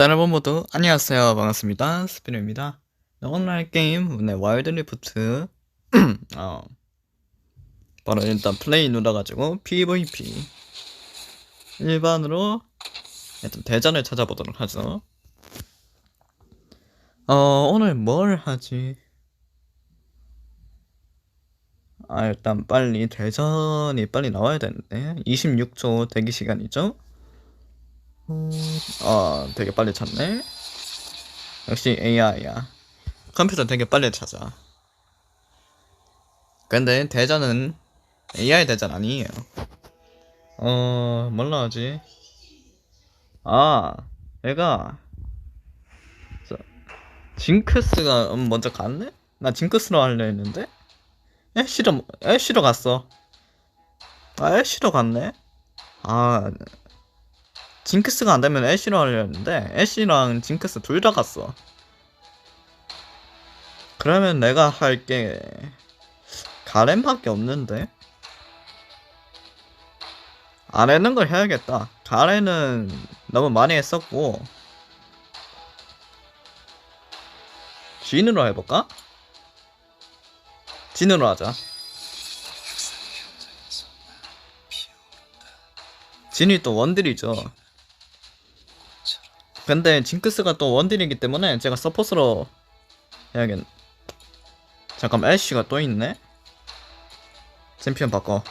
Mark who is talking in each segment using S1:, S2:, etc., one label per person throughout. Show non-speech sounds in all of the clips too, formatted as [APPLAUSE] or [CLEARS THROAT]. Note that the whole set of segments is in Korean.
S1: 자, 여러분 모두 안녕하세요. 반갑습니다. 스피너입니다. 네, 오늘 할 게임, 네, 와일드 리프트. [CLEARS THROAT] 어, 바로 일단 플레이 눌러가지고 PVP. 일반으로 일단 대전을 찾아보도록 하죠. 어, 오늘 뭘 하지? 아, 일단 빨리 대전이 빨리 나와야 되는데. 26초 대기 시간이죠? 어, 되게 빨리 찾네. 역시 AI야. 컴퓨터 되게 빨리 찾아. 근데 대전은 AI 대전 아니에요. 어, 뭘로 하지? 아, 얘가 저, 징크스가 음, 먼저 갔네? 나 징크스로 하려 했는데? 애쉬로, 애쉬로 갔어. 아, 애쉬로 갔네? 아, 징크스가 안 되면 애쉬로 하려 했는데 애쉬랑 징크스 둘 다 갔어. 그러면 내가 할 게 가렌밖에 없는데 안 했는 걸 해야겠다. 가렌은 너무 많이 했었고 진으로 해볼까? 진으로 하자. 진이 또 원딜이죠. 근데 징크스가 또 원딜이기 때문에 제가 서포스로 해야겠. 잠깐 애쉬가 또 있네. 챔피언 바꿔.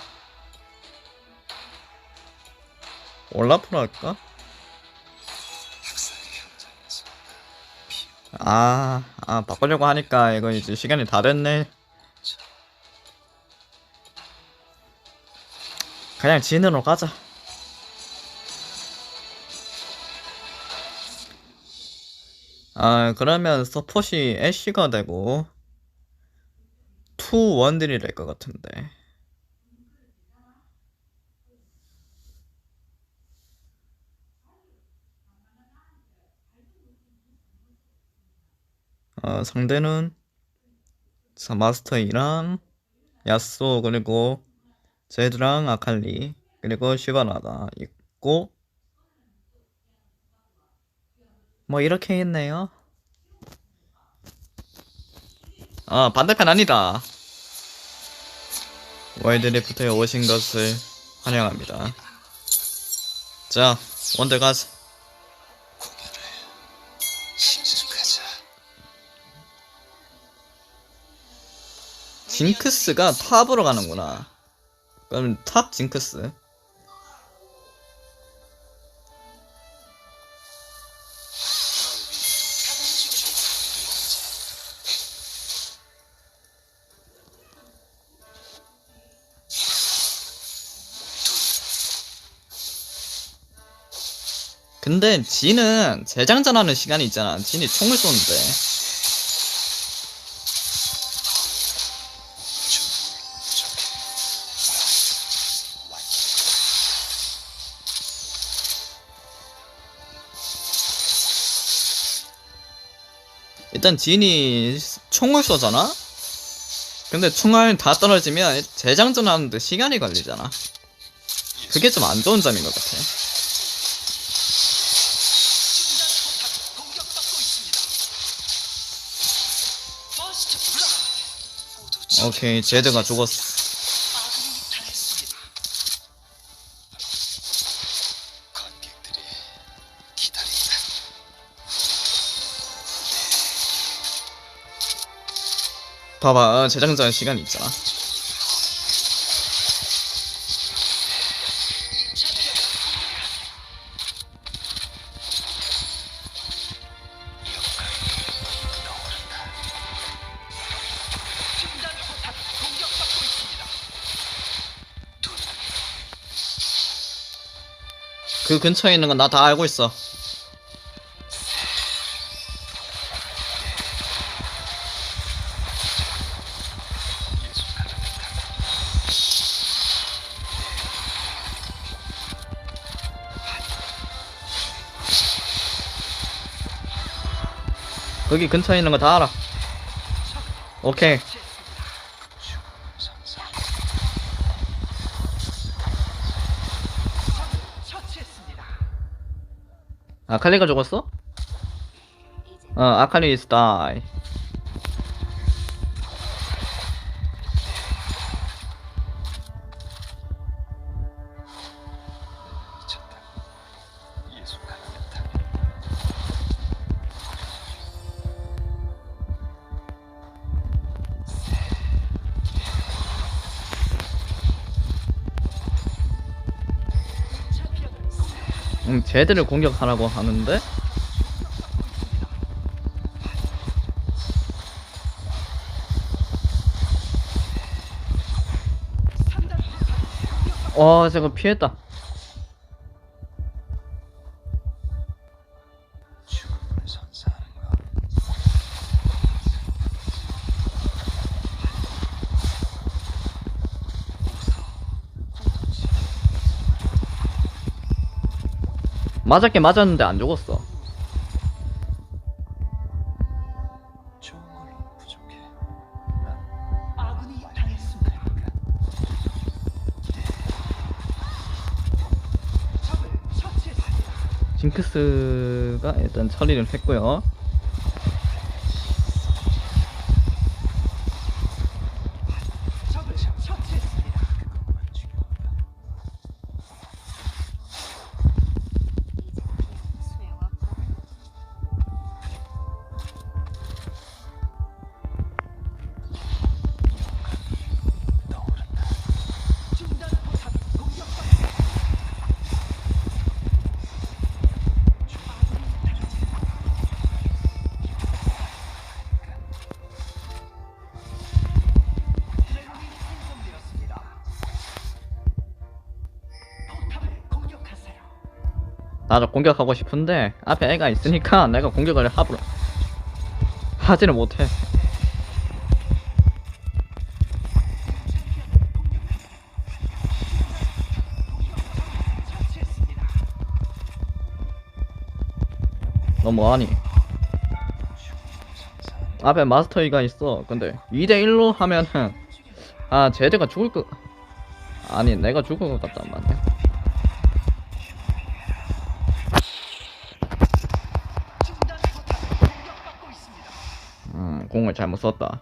S1: 올라프로 할까? 아, 아 바꾸려고 하니까 이거 이제 시간이 다 됐네. 그냥 진으로 가자. 아, 그러면 서폿이 애쉬가 되고 투 원딜이 될 것 같은데. 어, 상대는 자, 마스터이랑 야쏘 그리고 제드랑 아칼리 그리고 시바나가 있고 뭐 이렇게 있네요. 아 반대편 아니다. 와일드리프트에 오신 것을 환영합니다. 자 원딜 가자. 징크스가 탑으로 가는구나. 그럼 탑 징크스. 근데 진은 재장전하는 시간이 있잖아. 진이 총을 쏘는데. 일단 진이 총을 쏘잖아? 근데 총알 다 떨어지면 재장전하는데 시간이 걸리잖아. 그게 좀 안 좋은 점인 것 같아. 오케이, 제드가 죽었어. 봐봐, 재장전 시간이 있잖아. 그 근처에 있는 건 나 다 알고 있어. 거기 근처에 있는 거 다 알아. 오케이. 아 칼리가 죽었어?
S2: 어 아칼리
S1: is die
S2: 음, 쟤들을 공격하라고 하는데? 와 저거 피했다 맞았긴 맞았는데 안 죽었어.
S3: 처치했습니다.
S2: 징크스가 일단 처리를 했고요 나도 공격하고 싶은데 앞에 애가 있으니까 [LAUGHS] 내가 공격을 하부로 하지는 못해.
S3: 처치했습니다.
S2: 너 뭐하니. 앞에 마스터이가 있어. 근데 2대1로 하면은 아 쟤들가 죽을 거 아니 내가 죽을 것 같단 말이야
S3: 중단 포탑 공격받고 있습니다.
S2: 음 공을 잘못 썼다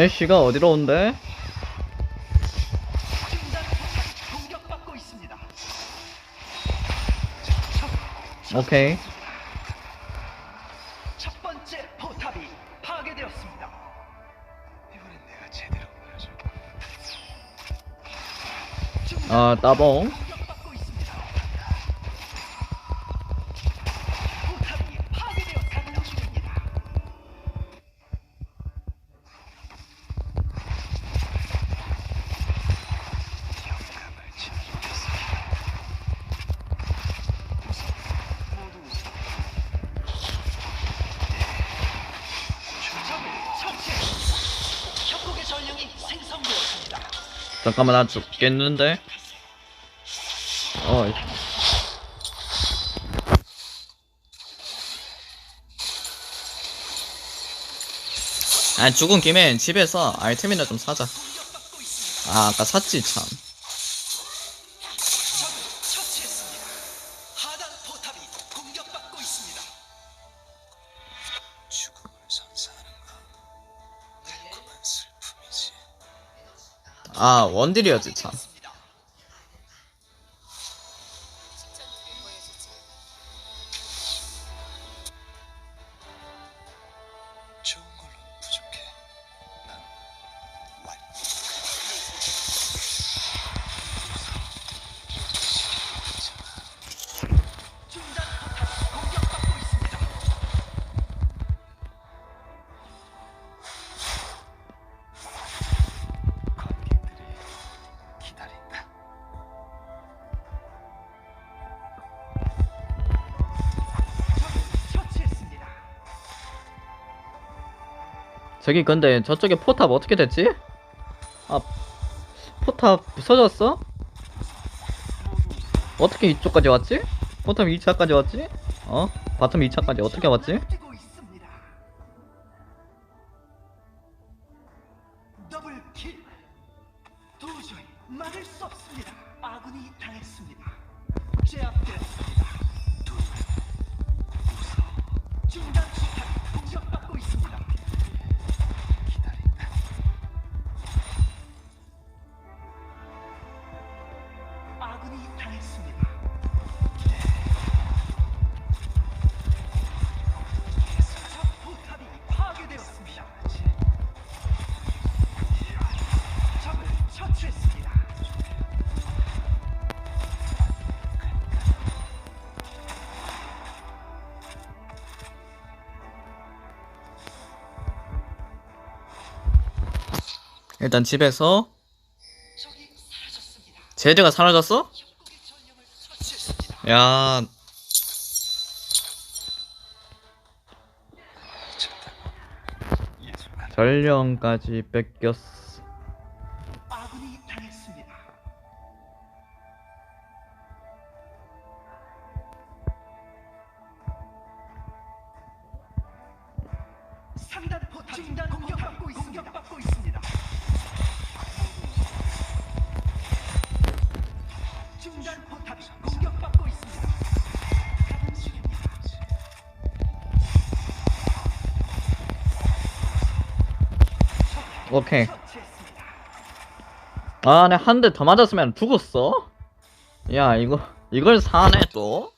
S2: 애쉬가 어디로 온대? 오케이
S3: 첫 번째 포탑이 파괴되었습니다.
S1: 이번엔 내가 제대로 보여줄
S2: 아 따봉
S3: 공격받고 있습니다. 포탑이 파괴되어 가동 중입니다.
S1: 영감을 지키겠어.
S3: 적을 처치했습니다. 협곡의 전령이 생성되었습니다.
S2: 잠깐만 나 죽겠는데? 어이 아 죽은 김에 집에서 아이템이나 좀 사자. 아 아까 샀지 참 아 원딜이었지 참
S1: 저기 근데 저쪽에 포탑 어떻게 됐지? 아 포탑 부서졌어? 어떻게 이쪽까지 왔지? 포탑 2차까지 왔지? 어? 바텀 2차까지 어떻게 왔지? 일단 집에서. 제드가 사라졌어? 야 전령까지 뺏겼어
S4: 아,
S1: 내 한 대 더 맞았으면 죽었어. 야, 이거 이걸 사네. 또.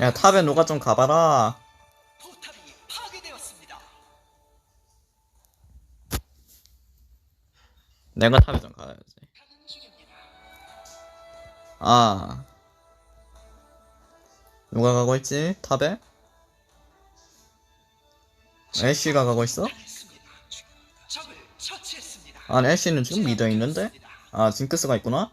S1: 야, 탑에 누가 좀 가봐라. 내가 탑에 좀 가야지. 아, 누가 가고 있지? 탑에? 애쉬가 가고 있어? 아, 애쉬는 지금 미드에 있는데? 아, 징크스가 있구나.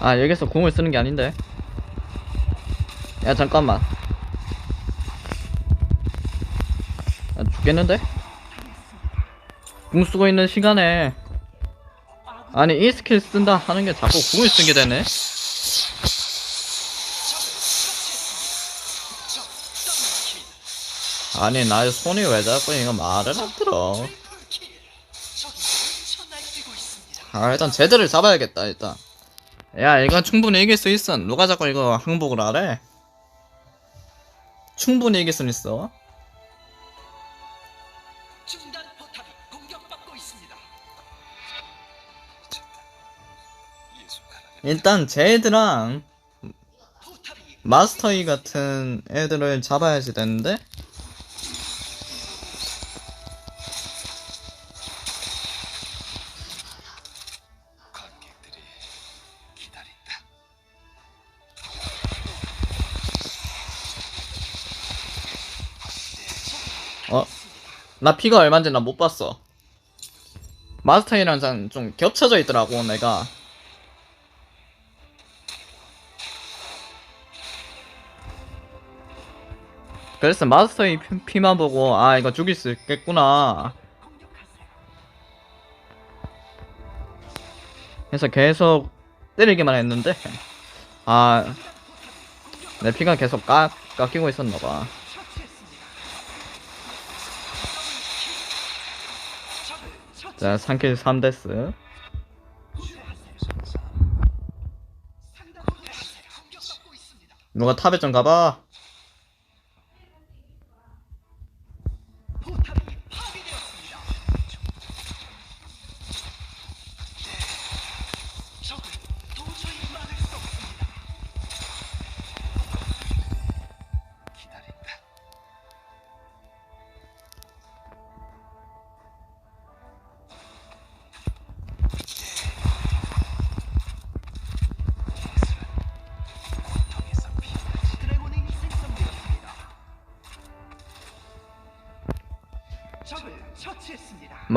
S1: 아, 여기서 궁을 쓰는 게 아닌데. 야, 잠깐만. 야, 죽겠는데? 궁 쓰고 있는 시간에 아니 이 스킬 쓴다 하는 게 자꾸 궁을 쓰게 되네. 아니 나의 손이 왜 자꾸 이거 말을 안 들어. 아 일단 제대를 잡아야겠다 일단. 야 이건 충분히 이길 수 있어. 누가 자꾸 이거 항복을 하래? 충분히 이길 수 있어. 일단 제이드랑 마스터이 같은 애들을 잡아야지 되는데 나 피가 얼마인지 나못 봤어. 마스터이랑 좀 겹쳐져 있더라고 내가. 그래서 마스터의 피- 피만 보고 아 이거 죽일 수 있겠구나. 해서 계속 때리기만 했는데 아 내 피가 계속 깎, 깎이고 있었나봐
S4: 처치했습니다. 적을 처치.
S1: 자 3킬 3데스
S4: 상단 포탑이 공격받고 있습니다.
S1: 누가 탑에 좀 가봐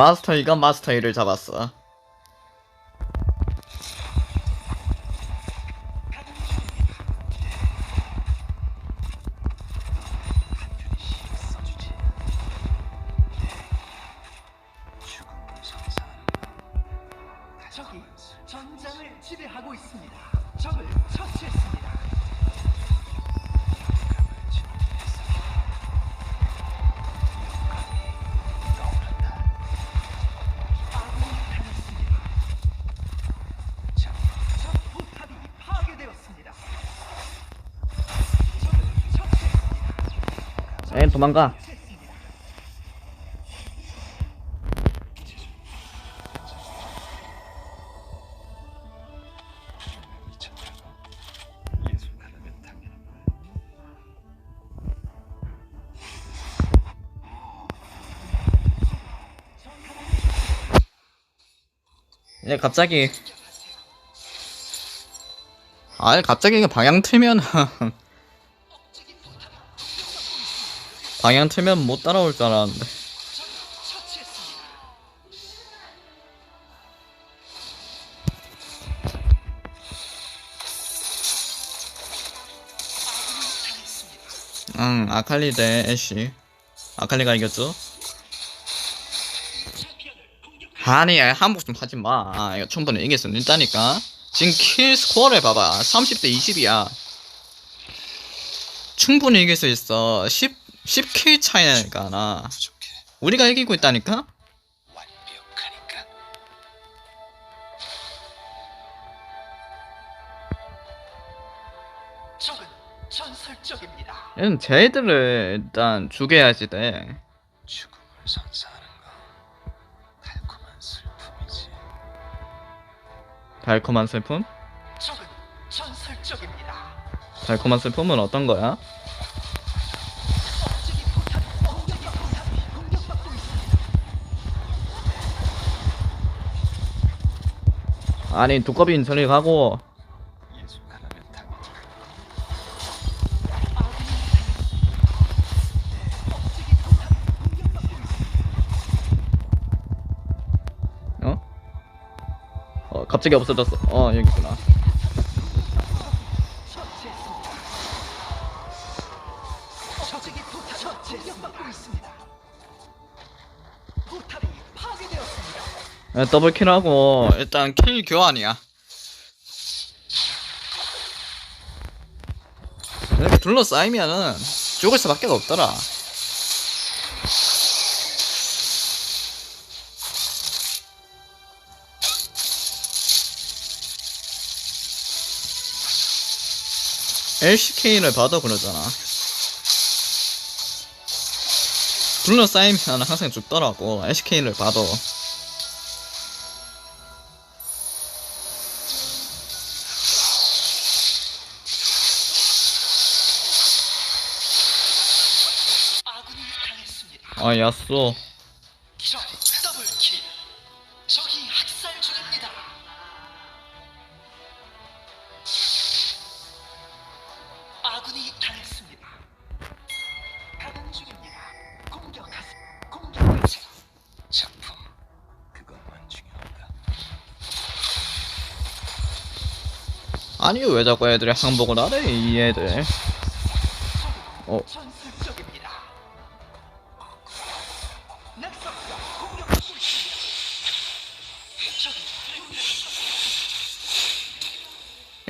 S1: 마스터 이가 마스터 1을 잡았어 도망가. 얘 갑자기 아니 갑자기 방향 틀면 [LAUGHS] 방향 틀면 못 따라올 줄 알았는데. 응 아칼리 대 애쉬. 아칼리가 이겼죠. 아니 한복 좀 하지마. 아, 이거 충분히 이길 수 있다니까. 지금 킬 스코어를 봐봐. 30대 20이야. 충분히 이길 수 있어. 10, 10킬 차이니까 나. 우리가 이기고 있다니까. 얘는 쟤들을 일단 죽여야지 돼
S2: 죽음을 선사하는 거. 달콤한 슬픔이지.
S1: 달콤한 슬픔? 달콤한 슬픔은 어떤 거야?
S4: 탑이 공격받고 있습니다.
S1: 어? 어 갑자기 없어졌어 어 여기 있구나 더블킬하고. 일단 킬 교환이야. 이렇게 둘러싸이면은 죽을 수밖에 없더라. LCK를 봐도 그러잖아. 둘러싸이면 항상 죽더라고 LCK를 봐도
S4: 아
S1: 야쏘
S4: 적 더블킬. 적이 학살 중입니다. 아군이 당했습니다. 가는 중입니다. 공격하세요. 공격하세요.
S2: 작품. 그것만 중요한가?
S1: 아니 왜 자꾸 애들이 항복을 하래 이 애들 어.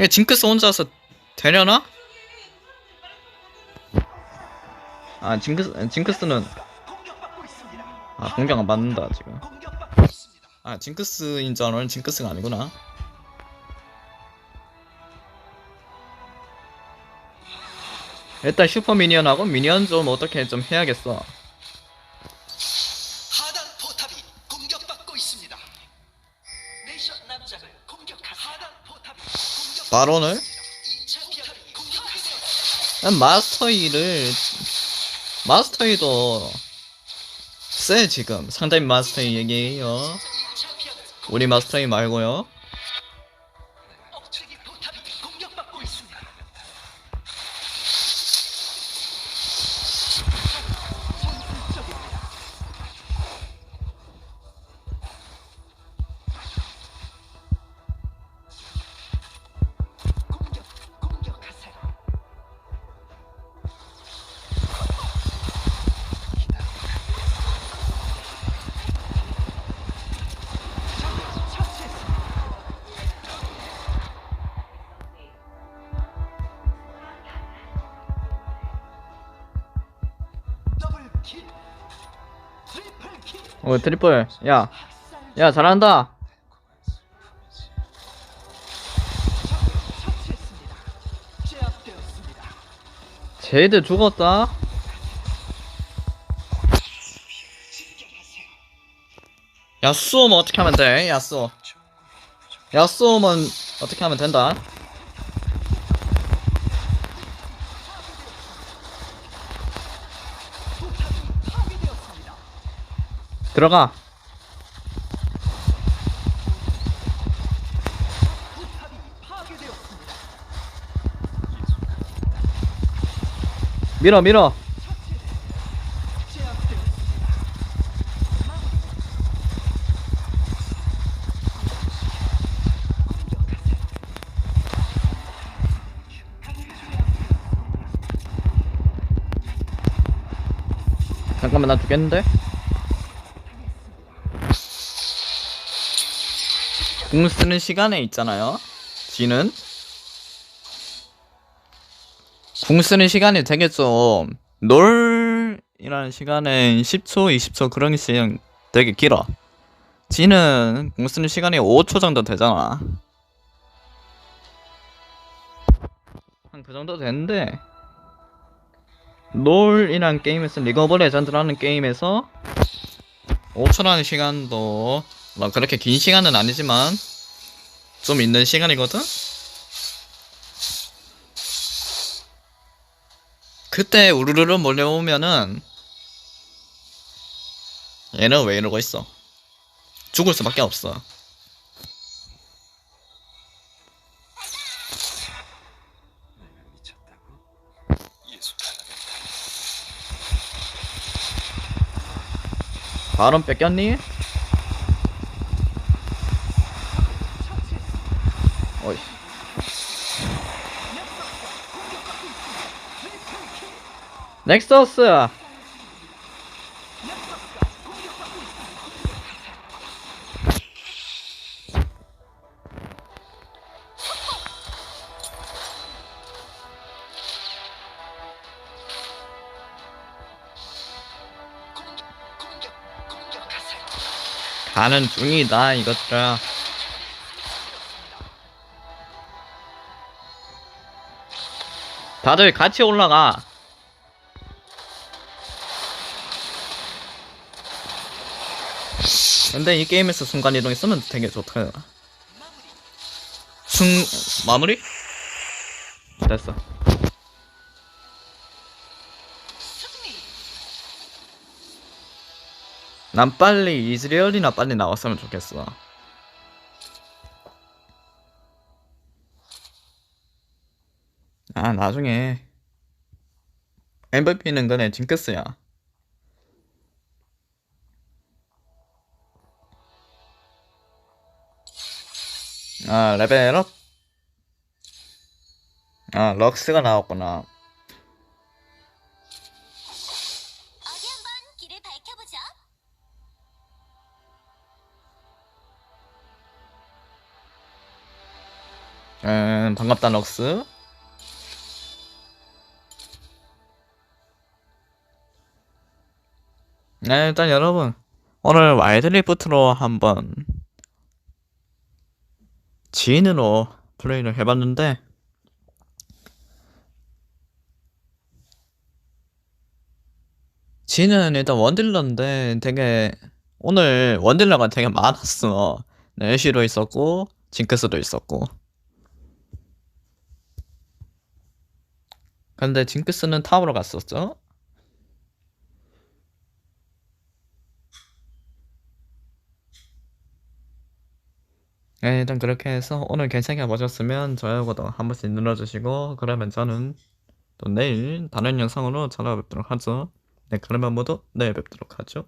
S1: 이게 징크스 혼자서 되려나? 아 징크스 징크스는. 아 공격 안 받는다 지금. 아 징크스인 줄 알았는데 징크스가 아니구나 일단 슈퍼 미니언하고 미니언 좀 어떻게 좀 해야겠어 바론을?
S4: 2차 포탑이 공격하세요.
S1: 난 마스터 2를 마스터 2도 쎄 지금. 상당히 마스터 2 얘기해요.
S4: 2차 피하는
S1: 우리 마스터 2 말고요
S4: 킬,
S1: 어 트리플. 야.
S4: 학살
S1: 야 잘한다. 제이드 죽었다. 야쏘면 어떻게 하면 돼? 야쏘 야쏘면 어떻게 하면 된다
S4: 포탑이 파괴되었습니다.
S1: 들어가. 밀어 밀어. 잠깐만 나 죽겠는데 공 쓰는 시간에 있잖아요. 지는? 공 쓰는 시간이 되게 좀 놀이라는 시간은 10초 20초 그런 시간 되게 길어. 지는 공 쓰는 시간이 5초 정도 되잖아. 한 그 정도 되는데 롤이란 게임에서 리그 오브 레전드라는 게임에서 5초라는 시간도 뭐 그렇게 긴 시간은 아니지만 좀 있는 시간이거든? 그때 우르르르 몰려오면은 얘는 왜 이러고 있어 죽을 수밖에 없어 바론 뺏겼니? 넥서스. 가는 중이다 이것들아 다들 같이 올라가 근데 이 게임에서 순간이동 있으면 되게 좋다 순... 마무리? 됐어. 난 빨리 이즈리얼이나 빨리 나왔으면 좋겠어 아 나중에 MVP는 그네 징크스야 아 레벨업 아 럭스가 나왔구나
S5: 어디 한번 길을 밝혀보죠.
S1: 음, 반갑다 럭스. 네, 일단 여러분 오늘 와이드리프트로 한번 지인으로 플레이를 해봤는데 지인은 일단 원딜러인데 되게 오늘 원딜러가 되게 많았어. 네, 애쉬도 있었고 징크스도 있었고. 근데 징크스는 탑으로 갔었죠. 네, 일단 그렇게 해서 오늘 괜찮게 보셨으면 좋아요, 구독 한 번씩 눌러주시고 그러면 저는 또 내일 다른 영상으로 찾아뵙도록 하죠. 네, 그러면 모두 내일 뵙도록 하죠.